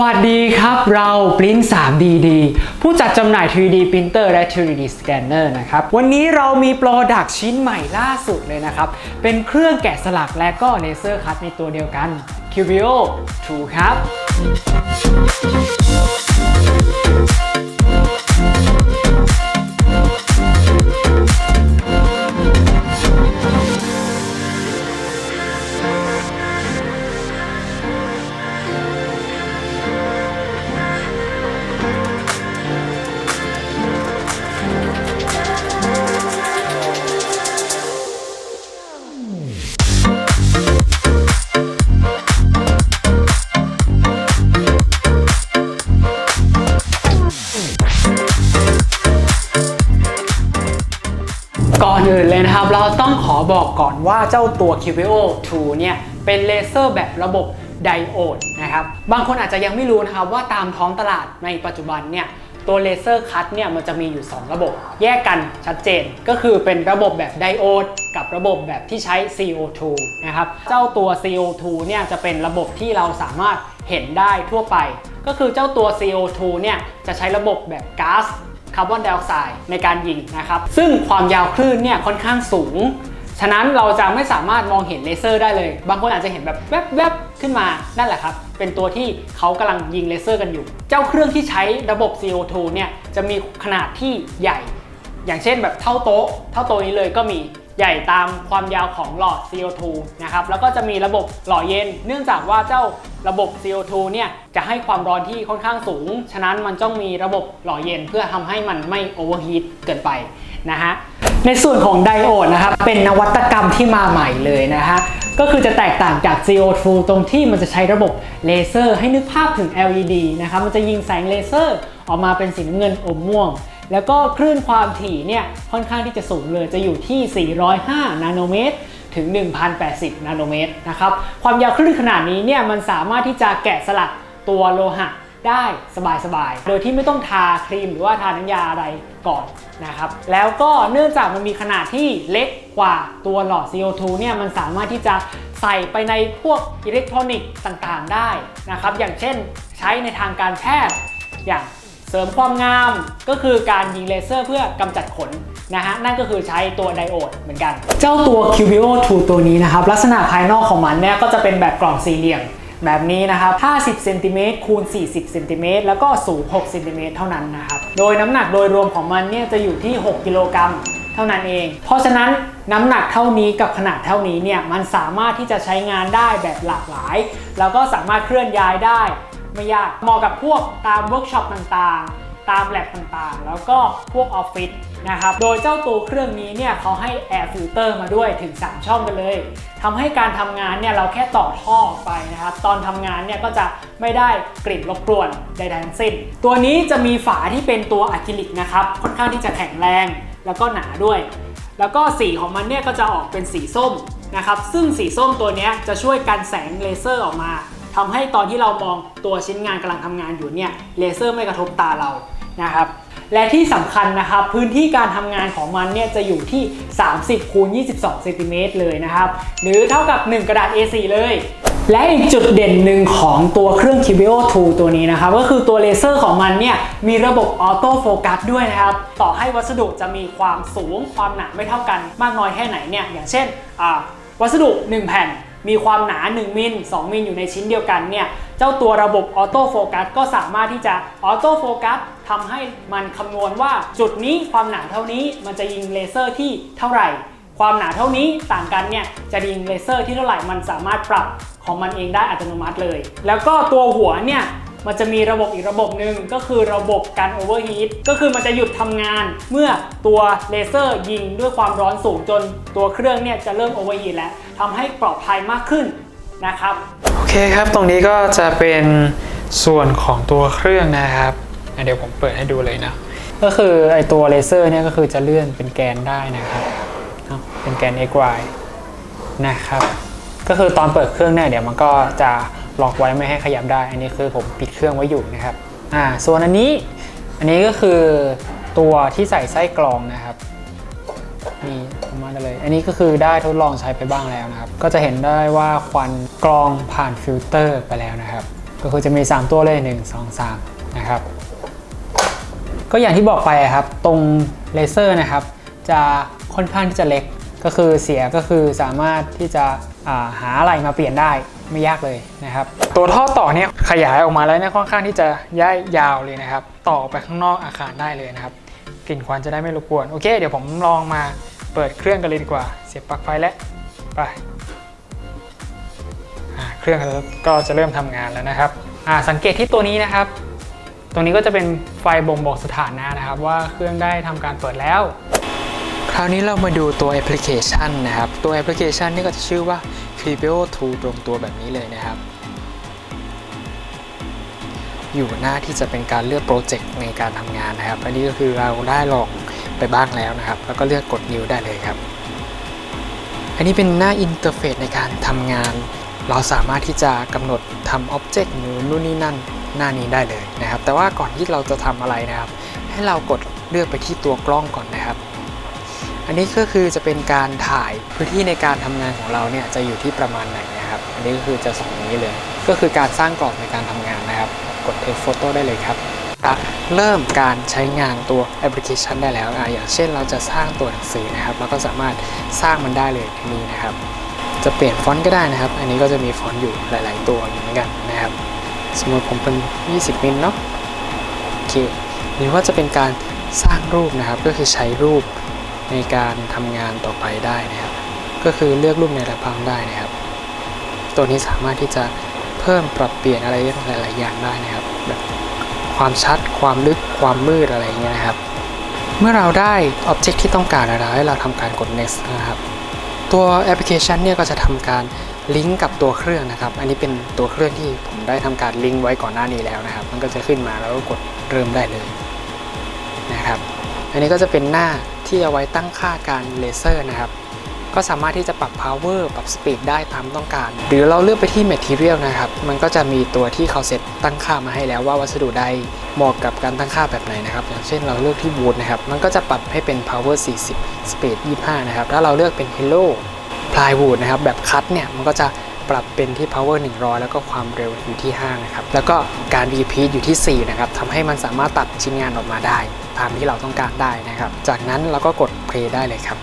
วัสดีครับเราปริ้น 3DD ผู้จัดจำหน่าย 3D Printer และ 3D Scanner นะครับ วันนี้เรามีโปรดักชิ้นใหม่ล่าสุดเลยนะครับ เป็นเครื่องแกะสลักและก็เลเซอร์คัตในตัวเดียวกัน Cubio 2 ครับ อื่นเลยนะครับ เราต้องขอบอกก่อนว่าเจ้าตัว Cubio 2เนี่ย เป็นเลเซอร์แบบระบบไดโอดนะครับ บางคนอาจจะยังไม่รู้นะครับว่าตามท้องตลาดในปัจจุบันเนี่ย ตัวเลเซอร์คัตเนี่ยมันจะมีอยู่ 2 ระบบ แยกกันชัดเจน ก็คือเป็นระบบแบบไดโอดกับระบบแบบที่ใช้ CO2 นะครับ เจ้าตัว CO2 เนี่ยจะเป็นระบบที่เราสามารถเห็นได้ทั่วไป ก็คือเจ้าตัว CO2 เนี่ยจะใช้ระบบแบบก๊าซ คาร์บอนไดออกไซด์ในการยิงนะครับ ซึ่งความยาวคลื่นเนี่ยค่อนข้างสูง ฉะนั้นเราจะไม่สามารถมองเห็นเลเซอร์ได้เลย บางคนอาจจะเห็นแบบแวบๆขึ้นมานั่นแหละครับ เป็นตัวที่เขากำลังยิงเลเซอร์กันอยู่ เจ้าเครื่องที่ใช้ระบบ CO2 เนี่ยจะมีขนาดที่ใหญ่ อย่างเช่นแบบเท่าโต๊ะ เท่าโต๊ะนี้เลยก็มี ใหญ่ตามความยาวของหลอด CO2 นะครับแล้วก็จะมีระบบหล่อเย็น เนื่องจากว่าเจ้าระบบ CO2 เนี่ยจะให้ความร้อนที่ค่อนข้างสูง ฉะนั้นมันต้องมีระบบหล่อเย็นเพื่อทำให้มันไม่โอเวอร์ฮีทเกินไปนะฮะในส่วนของไดโอดนะครับเป็นนวัตกรรมที่มาใหม่เลยนะฮะก็คือจะแตกต่างจาก CO2 ตรงที่มันจะใช้ระบบเลเซอร์ ให้นึกภาพถึง LED นะครับมันจะยิงแสงเลเซอร์ ออกมาเป็นสีน้ำเงินอมม่วง แล้วก็คลื่นความถี่เนี่ยค่อนข้างที่จะสูงเลยจะอยู่ที่ 405 นาโนเมตรถึง 1,080 นาโนเมตรนะครับความยาวคลื่นขนาดนี้เนี่ยมันสามารถที่จะแกะสลักตัวโลหะได้สบายๆ โดยที่ไม่ต้องทาครีมหรือว่าทาน้ำยาอะไรก่อนนะครับ แล้วก็เนื่องจากมันมีขนาดที่เล็กกว่าตัวหลอด CO2 เนี่ยมันสามารถที่จะใส่ไปในพวกอิเล็กทรอนิกส์ต่างๆ ได้นะครับ อย่างเช่นใช้ในทางการแพทย์อย่าง เสริมความงามก็คือการยิงเลเซอร์เพื่อกำจัดขนนะฮะนั่นก็คือใช้ตัวไดโอดเหมือนกัน เจ้าตัว Cubio 2 ตัวนี้นะครับ ลักษณะภายนอกของมันเนี่ยก็จะเป็นแบบกล่องสี่เหลี่ยมแบบนี้นะครับ 50 เซนติเมตรคูณ 40 เซนติเมตรแล้วก็สูง 6 เซนติเมตรเท่านั้นนะครับ โดยน้ำหนักโดยรวมของมันเนี่ยจะอยู่ที่ 6 กิโลกรัมเท่านั้นเอง เพราะฉะนั้นน้ำหนักเท่านี้กับขนาดเท่านี้เนี่ยมันสามารถที่จะใช้งานได้แบบหลากหลาย แล้วก็สามารถเคลื่อนย้ายได้ ไม่ยาก เหมาะกับพวกตามเวิร์กช็อปต่างๆ ตามแลบต่างๆ แล้วก็พวกออฟฟิศนะครับ โดยเจ้าตัวเครื่องนี้เนี่ยเขาให้แอร์ฟิลเตอร์มาด้วยถึง 3 ช่องกันเลยทำให้การทำงานเนี่ยเราแค่ต่อท่อออกไปนะครับ ตอนทำงานเนี่ยก็จะไม่ได้กลิ่นรบกวนใดๆทั้งสิ้น ตัวนี้จะมีฝาที่เป็นตัวอะคริลิกนะครับ ค่อนข้างที่จะแข็งแรงแล้วก็หนาด้วย แล้วก็สีของมันเนี่ยก็จะออกเป็นสีส้มนะครับ ซึ่งสีส้มตัวนี้จะช่วยกันแสงเลเซอร์ออกมา ทำให้ตอนที่เรามองตัวชิ้นงานกำลังทำงานอยู่เนี่ยเลเซอร์ไม่กระทบตาเรานะครับและที่สำคัญนะครับพื้นที่การทำงานของมันเนี่ยจะอยู่ที่ 30คูณ22เซนติเมตรเลยนะครับหรือเท่ากับ 1 กระดาษ A4 เลยและอีกจุดเด่นหนึ่งของตัวเครื่อง Cubio 2 ตัวนี้นะครับ ก็คือตัวเลเซอร์ของมันเนี่ย มีระบบออโต้โฟกัสด้วยนะครับ ต่อให้วัสดุจะมีความสูงความหนาไม่เท่ากันมากน้อยแค่ไหนเนี่ย อย่างเช่นวัสดุ 1 แผ่น มีความหนา 1 มิล 2 มิลอยู่ในชิ้นเดียวกันเนี่ย เจ้าตัวระบบออโต้โฟกัสก็สามารถที่จะออโต้โฟกัสทำให้มันคำนวณว่าจุดนี้ความหนาเท่านี้มันจะยิงเลเซอร์ที่เท่าไหร่ ความหนาเท่านี้ต่างกันเนี่ยจะยิงเลเซอร์ที่เท่าไหร่มันสามารถปรับของมันเองได้อัตโนมัติเลย แล้วก็ตัวหัวเนี่ย มันจะมีระบบอีกระบบหนึ่งก็คือระบบการโอเวอร์ฮีทก็คือมันจะหยุดทำงานเมื่อตัวเลเซอร์ยิงด้วยความร้อนสูงจนตัวเครื่องเนี่ยจะเริ่มโอเวอร์ฮีทแล้วทำให้ปลอดภัยมากขึ้นนะครับโอเคครับตรงนี้ก็จะเป็นส่วนของตัวเครื่องนะครับเดี๋ยวผมเปิดให้ดูเลยนะก็คือไอตัวเลเซอร์เนี่ยก็คือจะเลื่อนเป็นแกนได้นะครับเอ้าเป็นแกน xy นะครับก็คือตอนเปิดเครื่องเนี่ยเดี๋ยวมันก็จะ ล็อกไว้ไม่ให้ขยับได้ อันนี้คือผมปิดเครื่องไว้อยู่นะครับอ่าส่วนอันนี้อันนี้ก็คือตัวที่ใส่ไส้กรองนะครับนี่ประมาณนั้นเลย อันนี้ก็คือได้ทดลองใช้ไปบ้างแล้วนะครับ ก็จะเห็นได้ว่าควันกรองผ่านฟิลเตอร์ไปแล้วนะครับ ก็คือจะมี 3 ตัวเลย 1 2 3 นะครับ ก็อย่างที่บอกไปอะครับ ตรงเลเซอร์นะครับ จะค่อนข้างที่จะเล็ก ก็คือเสียก็คือสามารถที่จะาหาอะไรมาเปลี่ยนได้ ไม่ยากเลยนะครับ ตัวท่อต่อเนี่ยขยายออกมาแล้วเนี่ยค่อนข้างที่จะย้ายยาวเลยนะครับ ต่อไปข้างนอกอาคารได้เลยนะครับกลิ่นควันจะได้ไม่รบกวนโอเค เดี๋ยวผมลองมาเปิดเครื่องกันเลยดีกว่า เสียบปลั๊กไฟแล้วไปเครื่องก็จะเริ่มทำงานแล้วนะครับอ่าสังเกตที่ตัวนี้นะครับ ตรงนี้ก็จะเป็นไฟบ่งบอกสถานะนะครับ ว่าเครื่องได้ทำการเปิดแล้ว คราวนี้เรามาดูตัวแอปพลิเคชันนะครับ ตัวแอปพลิเคชันนี่ก็จะชื่อว่า c r e o 2 ตรงตัวแบบนี้เลยนะครับ อยู่หน้าที่จะเป็นการเลือกโปรเจกต์ในการทำงานนะครับ อันนี้ก็คือเราได้ลองไปบ้างแล้วนะครับ แล้วก็เลือกกด New ได้เลยครับ อันนี้เป็นหน้าอินเทอร์เฟซในการทำงาน เราสามารถที่จะกำหนดทำอ็อบเจกต์หรือนู่นนี่นั่นหน้านี้ได้เลยนะครับ แต่ว่าก่อนที่เราจะทำอะไรนะครับ ให้เรากดเลือกไปที่ตัวกล้องก่อนนะครับ อันนี้ก็คือจะเป็นการถ่ายพื้นที่ในการทำงานของเราเนี่ยจะอยู่ที่ประมาณไหนนะครับ อันนี้ก็คือจะส่งองนี้เลย ก็คือการสร้างกรอบในการทำงานนะครับ กด Take Photo ได้เลยครับอะเริ่มการใช้งานตัวแอปพลิเคชันได้แล้วอะอย่างเช่นเราจะสร้างตัวหนังสือนะครับเราก็สามารถสร้างมันได้เลยที่นี่นะครับ จะเปลี่ยนฟอนต์ก็ได้นะครับ อันนี้ก็จะมีฟอนต์อยู่หลาย ๆ ตัวอยู่เหมือนกันนะครับ สมมติผมเป็น 20มิลเนาะโอเคหรือว่าจะเป็นการสร้างรูปนะครับก็คือใช้รูป ในการทำงานต่อไปได้นะครับ ก็คือเลือกรูปในระพังได้นะครับ ตัวนี้สามารถที่จะเพิ่มปรับเปลี่ยนอะไรหลายๆอย่างได้นะครับแบบความชัด ความลึกความมืดอะไรอย่างเงี้ยนะครับ เมื่อเราได้อ็อบเจกต์ที่ต้องการแล้วให้เราทำการกด next นะครับตัวแอปพลิเคชันเนี่ยก็จะทำการลิงก์กับตัวเครื่องนะครับ อันนี้เป็นตัวเครื่องที่ผมได้ทำการลิงก์ไว้ก่อนหน้านี้แล้วนะครับ มันก็จะขึ้นมาแล้วก็กดเริ่มได้เลยนะครับ อันนี้ก็จะเป็นหน้า ที่เอาไว้ตั้งค่าการเลเซอร์นะครับ ก็สามารถที่จะปรับ power ปรับ speed ได้ตามต้องการ หรือเราเลือกไปที่ material นะครับ มันก็จะมีตัวที่เขาเซตตั้งค่ามาให้แล้วว่าวัสดุใดเหมาะกับการตั้งค่าแบบไหนนะครับ อย่างเช่นเราเลือกที่ wood นะครับ มันก็จะปรับให้เป็น power 40 speed 25 นะครับ ถ้าเราเลือกเป็น hello plywood นะครับ แบบคัตเนี่ย มันก็จะ ปรับเป็นที่ power 100 แล้วก็ความเร็วอยู่ที่5นะครับ แล้วก็การ repeat อยู่ที่ 4 นะครับทำให้มันสามารถตัดชิ้นงานออกมาได้ ตามที่เราต้องการได้นะครับ จากนั้นเราก็กด play ได้เลยครับ